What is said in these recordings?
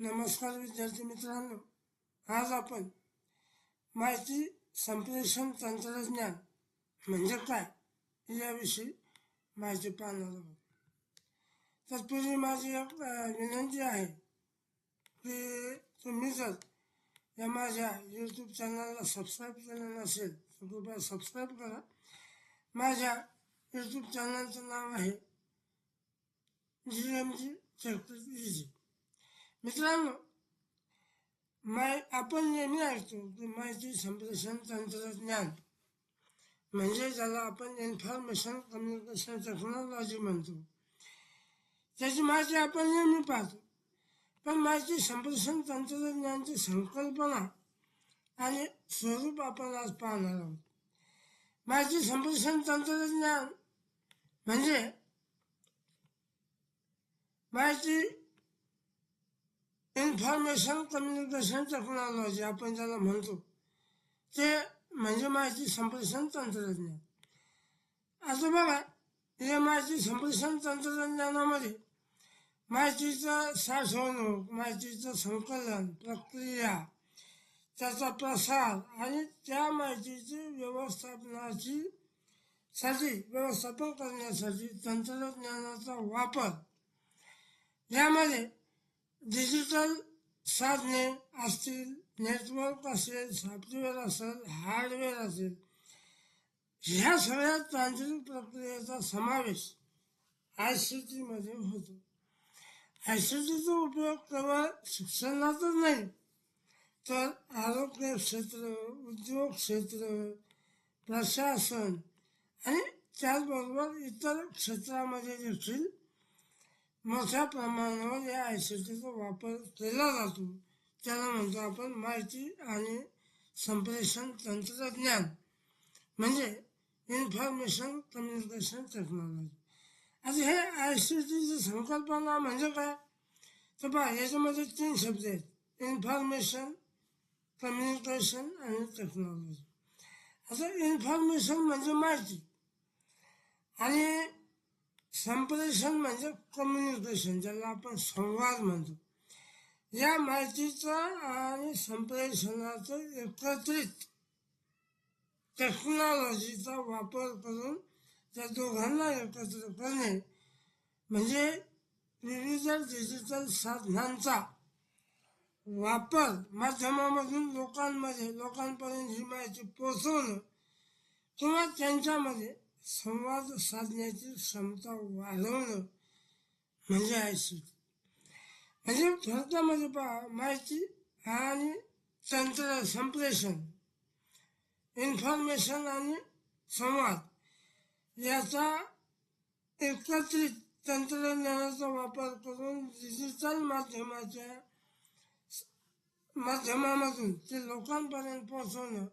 नमस्कार विद्यार्थी मित्रांनो आज आपण माहिती संप्रेषण तंत्रज्ञान म्हणजे काय याविषयी माहिती पाहणार आहोत. तत्पूर्वी माझी एक विनंती आहे की तुम्ही जर या माझ्या यूट्यूब चॅनलला सबस्क्राईब केलं नसेल तर कृपया सबस्क्राईब करा. माझ्या यूट्यूब चॅनलचं नाव आहे जी एम जी इजी मित्रांनो माय आपण नेहमी ऐकतो की माहिती संप्रेषण तंत्रज्ञान म्हणजे ज्याला आपण इन्फॉर्मेशन कम्युनिकेशन टेक्नॉलॉजी म्हणतो. त्याची माहिती आपण नेहमी पाहतो. पण माहिती संप्रेषण तंत्रज्ञानाची संकल्पना आणि स्वरूप आपण आज पाहणार आहोत. माहिती संप्रेषण तंत्रज्ञान म्हणजे माहिती इन्फॉर्मेशन कम्युनिकेशन टेक्नॉलॉजी आपण ज्याला म्हणतो. ते म्हणजे माहिती संप्रेषण तंत्रज्ञान. असं बघा या माहिती संप्रेषण तंत्रज्ञानामध्ये माहितीचं साठवणूक माहितीचं संकलन प्रक्रिया त्याचा प्रसार आणि त्या माहितीची व्यवस्थापनाची साठी व्यवस्थापन करण्यासाठी तंत्रज्ञानाचा वापर. यामध्ये डिजिटल साधने असतील नेटवर्क असेल सॉफ्टवेअर असेल हार्डवेअर असेल ह्या सगळ्या तांत्रिक प्रक्रियेचा समावेश आय सी टीमध्ये होतो. आय सी टीचा उपयोग केवळ शिक्षणातच नाही तर आरोग्य क्षेत्र उद्योग क्षेत्र प्रशासन आणि त्याचबरोबर इतर क्षेत्रामध्ये देखील मोठ्या प्रमाणावर या आय सी टीचा वापर केला जातो. त्याला म्हणतो आपण माहिती आणि संप्रेषण तंत्रज्ञान म्हणजे इन्फॉर्मेशन कम्युनिकेशन टेक्नॉलॉजी आता हे आय सी टीची संकल्पना म्हणजे काय? तर पहा याच्यामध्ये तीन शब्द आहेत. इन्फॉर्मेशन कम्युनिकेशन आणि टेक्नॉलॉजी आता इन्फॉर्मेशन म्हणजे माहिती. आणि संप्रेषण म्हणजे कम्युनिकेशन ज्याला आपण संवाद म्हणतो. या माहितीचं आणि संप्रेषणाचं एकत्रित टेक्नॉलॉजीचा वापर करून त्या दोघांना एकत्र करणे म्हणजे विविध डिजिटल साधनांचा वापर माध्यमामधून लोकांमध्ये लोकांपर्यंत ही माहिती पोचवणं किंवा त्यांच्यामध्ये संवाद साधण्याची क्षमता वाढवणं म्हणजे आहे म्हणजे भारतामध्ये पहा माहिती आणि तंत्र संप्रेषण इन्फॉर्मेशन आणि संवाद याचा एकत्रित तंत्रज्ञानाचा वापर करून डिजिटल माध्यमाच्या माध्यमामधून ते लोकांपर्यंत पोहोचवणं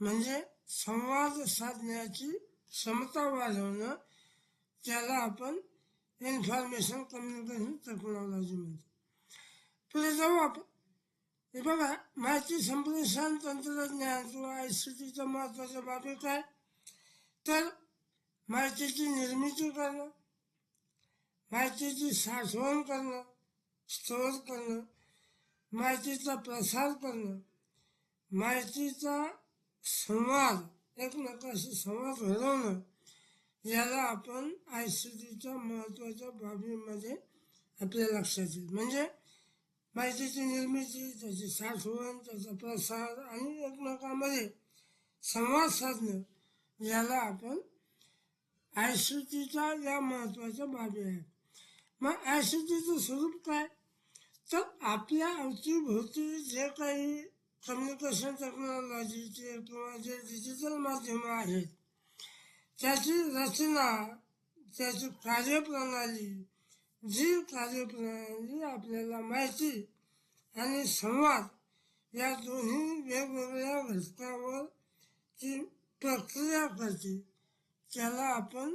म्हणजे संवाद साधण्याची क्षमता वाढवणं त्याला आपण इन्फॉर्मेशन कम्युनिकेशन टेक्नॉलॉजी म्हणतो. पुढे जाऊ आपण. हे बघा माहिती संप्रेषण तंत्रज्ञान किंवा आय सी टीच्या महत्त्वाच्या बाबी काय? तर माहितीची निर्मिती करणं माहितीची साठवण करणं स्टोअर करणं माहितीचा प्रसार करणं माहितीचा संवाद एकमेकाशी संवाद घडवणं याला आपण आय सी टीच्या महत्त्वाच्या बाबीमध्ये आपल्या लक्षात येईल. म्हणजे माहितीची निर्मिती त्याची साठवण त्याचा प्रसार आणि एकमेकांमध्ये संवाद साधणं याला आपण आय सी टीच्या या महत्त्वाच्या बाबी आहेत. मग आय सी टीचं स्वरूप काय? तर आपल्या अवतीभोवती जे काही कम्युनिकेशन टेक्नॉलॉजीचे किंवा जे डिजिटल माध्यमं आहेत त्याची रचना त्याची कार्यप्रणाली जी कार्यप्रणाली आपल्याला माहिती आणि संवाद या दोन्ही वेगवेगळ्या घटकावर ती प्रक्रिया करते त्याला आपण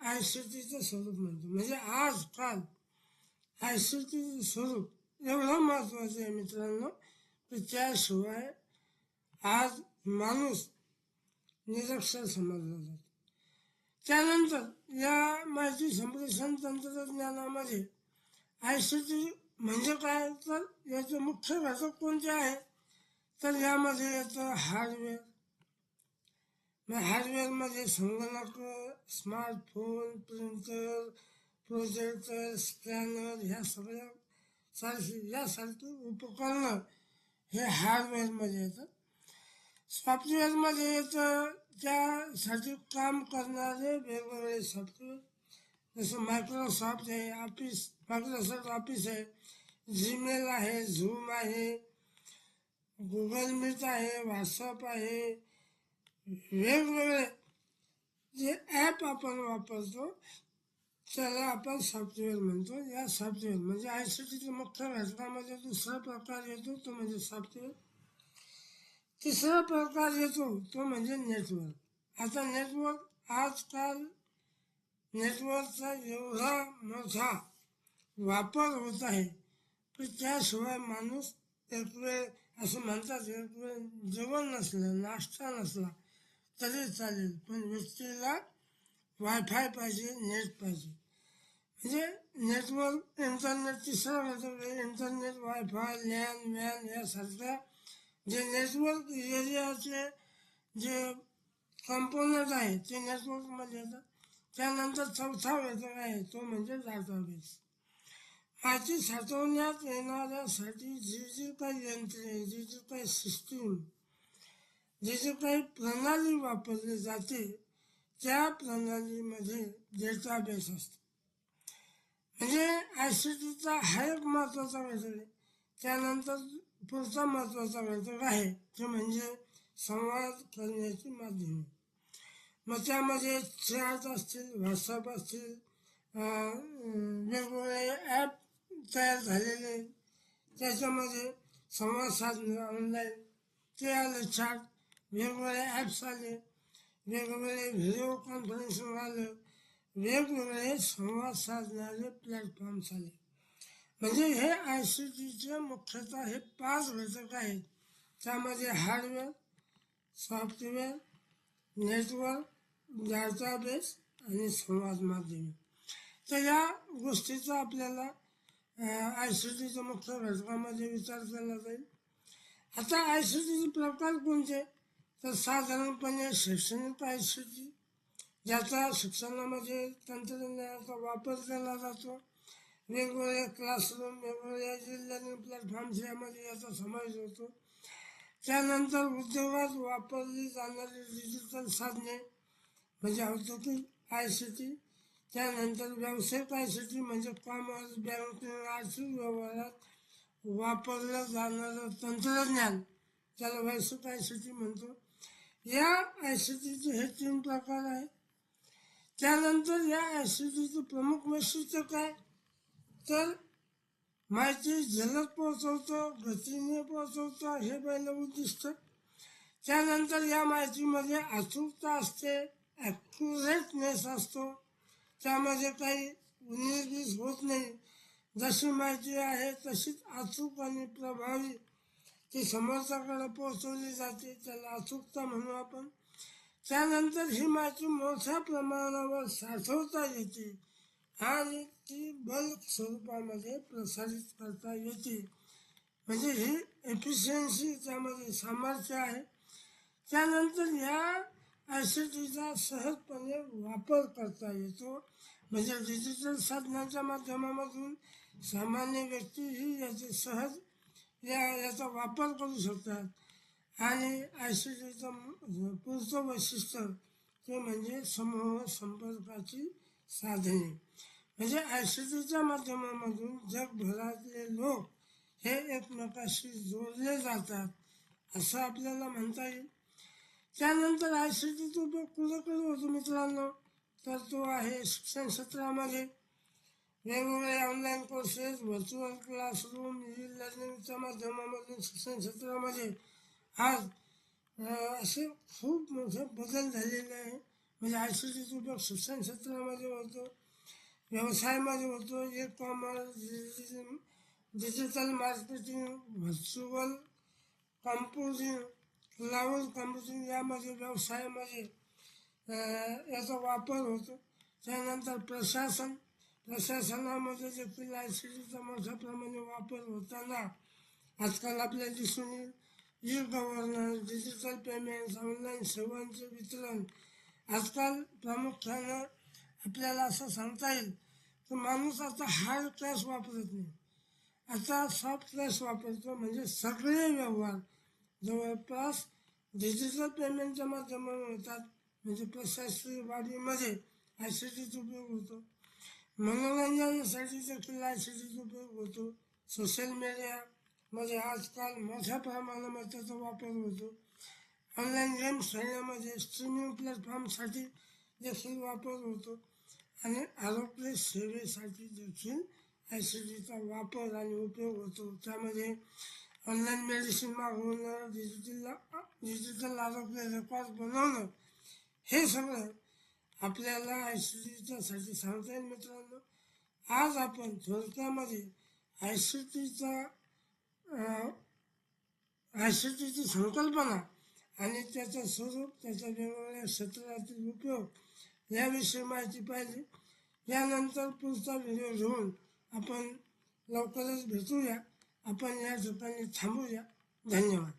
आय सी टीचं स्वरूप म्हणतो म्हणजे आजकाल आय सी टीचं स्वरूप एवढं महत्त्वाचं आहे मित्रांनो त्याशिवाय आज माणूस निरक्षर समजला जातो त्यानंतर या माहिती संप्रेषण तंत्रज्ञानामध्ये आय सी टी म्हणजे काय? तर याचे मुख्य घटक कोणते आहे? तर यामध्ये येतं हार्डवेअर मग हार्डवेअरमध्ये संगणक स्मार्टफोन प्रिंटर प्रोजेक्टर स्कॅनर ह्या सगळ्या सारखी यासारखी उपकरणं हे हार्डवेअरमध्ये येतं. सॉफ्टवेअरमध्ये येतं. त्यासाठी काम करणारे वेगवेगळे सॉफ्टवेअर जसं मायक्रोसॉफ्ट आहे ऑफिस मायक्रोसॉफ्ट ऑफिस आहे. जीमेल आहे झूम आहे. गुगल मीट आहे व्हॉट्सअप आहे. वेगवेगळे जे ॲप आपण वापरतो त्याला आपण सॉफ्टवेअर म्हणतो. या सॉफ्टवेअर म्हणजे आय सी टीचं मुख्य घटकामध्ये दुसरा प्रकार येतो तो म्हणजे सॉफ्टवेअर तिसरा प्रकार येतो तो म्हणजे नेटवर्क आता नेटवर्क आजकाल नेटवर्कचा एवढा मोठा वापर होत आहे की त्याशिवाय माणूस एक वेळ असं म्हणतात एक वेळ जेवण नसलं नाश्ता नसला तरी चालेल. पण व्यक्तीला वायफाय पाहिजे नेट पाहिजे म्हणजे नेटवर्क इंटरनेट तिसरा घटक इंटरनेट वायफाय लॅन मॅन यासारख्या जे नेटवर्क एरियाचे जे कंपोनंट आहे ते नेटवर्कमध्ये येतात त्यानंतर चौथा घटक आहे तो म्हणजे डाटाबेस माहिती साठवण्यात येणाऱ्यासाठी जी जी काही यंत्रे जी जी काही सिस्टीम जी जी काही प्रणाली वापरली जाते त्या प्रणालीमध्ये डेटाबेस असतो. म्हणजे आय सी टीचा हा एक महत्त्वाचा घटक आहे. त्यानंतर पुढचा महत्त्वाचा घटक आहे ते म्हणजे संवाद करण्याची माध्यम. मग त्यामध्ये चॅट असतील व्हॉट्सअप असतील वेगवेगळे ॲप तयार झालेले त्याच्यामध्ये संवाद साधणं ऑनलाईन ते आलं चॅट वेगवेगळे ॲप्स आले. वेगवेगळे व्हिडिओ कॉन्फरन्सिंग आलं वेगवेगळे संवाद साधणारे प्लॅटफॉर्म्स आले म्हणजे हे आय सी टीचे मुख्यतः हे पाच घटक आहेत. त्यामध्ये हार्डवेअर सॉफ्टवेअर नेटवर्क डाटाबेस आणि संवाद माध्यमे. तर या गोष्टीचा आपल्याला आय सी टीच्या मुख्य घटकामध्ये विचार केला जाईल. आता आय सी टीचे प्रकार कोणते? तर साधारणपणे शैक्षणिक आय सी ज्याचा शिक्षणामध्ये तंत्रज्ञानाचा वापर केला जातो. वेगवेगळ्या क्लासरूम वेगवेगळ्या जिल्ह्यातील प्लॅटफॉर्म्स यामध्ये याचा समावेश होतो. त्यानंतर उद्योगात वापरली जाणारी डिजिटल साधने म्हणजे औद्योगिक आय सी टी त्यानंतर व्यावसायिक आय सी टी म्हणजे कॉमर्स बँकिंग आर्थिक व्यवहारात वापरलं जाणारं तंत्रज्ञान त्याला व्यावसायिक आय सी टी म्हणतो. या आय सी टीचे हे तीन प्रकार आहेत. त्यानंतर या आय सी प्रमुख वैशिष्ट्य काय? तर माहिती जलद पोहोचवतं गतीने पोहोचवतं हे पहिलं उद्दिष्ट. त्यानंतर या माहितीमध्ये अचूकता असते ॲक्युरेटनेस असतो. त्यामध्ये काही उन्नीस होत नाही. जशी माहिती आहे तशीच अचूक आणि प्रभावी ती समोरच्याकडे पोहोचवली जाते त्याला अचूकता म्हणू आपण. त्यानंतर ही माहिती मोठ्या प्रमाणावर साठवता येते आणि ती बल्क स्वरूपामध्ये प्रसारित करता येते. म्हणजे ही एफिशियन्सी त्यामध्ये सामर्थ्य आहे. त्यानंतर या आय सी टीचा सहजपणे वापर करता येतो. म्हणजे डिजिटल साधनाच्या माध्यमामधून सामान्य व्यक्ती ही याचे सहज या याचा वापर करू शकतात. आणि आय सी टीचं पुढचं वैशिष्ट्य ते म्हणजे समूह संपर्काची साधने. म्हणजे आय सी टीच्या माध्यमामधून जगभरातले लोक हे एकमेकाशी जोडले जातात असं आपल्याला म्हणता येईल. त्यानंतर आय सी टीचा उपयोग कुठे होतो मित्रांनो? तर तो आहे शिक्षण क्षेत्रामध्ये. वेगवेगळे online courses virtual classroom e लर्निंगच्या माध्यमामधून शिक्षण क्षेत्रामध्ये. आज असे खूप मोठे बदल झालेले आहे. म्हणजे आय सी टीचा उपयोग शिक्षण क्षेत्रामध्ये होतो व्यवसायामध्ये होतो. E commerce digital marketing virtual composing cloud computing यामध्ये व्यवसायामध्ये याचा वापर होतो. त्यानंतर प्रशासन प्रशासनामध्ये देखील आय सी टीचा मोठ्या प्रमाणे वापर होताना आजकाल आपल्या दिसून येईल. E governance digital payments online सेवांचे वितरण आजकाल प्रामुख्यानं आपल्याला असं सांगता येईल की माणूस आता हार्ड कॅश वापरत नाही. आता सॉफ्ट कॅश वापरतो म्हणजे सगळे व्यवहार जवळपास डिजिटल पेमेंटच्या माध्यमातून होतात. म्हणजे प्रशासकीय बाबीमध्ये आय सी टीचा उपयोग होतो. मनोरंजनासाठी देखील आय उपयोग होतो. सोशल मीडियामध्ये आजकाल मोठ्या प्रमाणामध्ये त्याचा वापर होतो. ऑनलाईन गेम्स खेळण्यामध्ये स्ट्रीमिंग प्लॅटफॉर्मसाठी देखील वापर होतो. आणि आरोग्य सेवेसाठी देखील आय सी डीचा वापर आणि उपयोग होतो. त्यामध्ये ऑनलाईन मेडिसिन मागवणं डिजिटल डिजिटल आरोग्य रेकॉर्ड बनवणं हे सगळं आपल्याला आय सी टीच्यासाठी सांगता येईल मित्रांनो. आज आपण थोडक्यामध्ये आय सी टीचा आय सी टीची संकल्पना आणि त्याचं स्वरूप त्याच्या वेगवेगळ्या क्षेत्रातील उपयोग याविषयी माहिती पाहिजे यानंतर पुढचा व्हिडिओ घेऊन आपण लवकरच भेटूया. आपण या ठिकाणी थांबूया. धन्यवाद.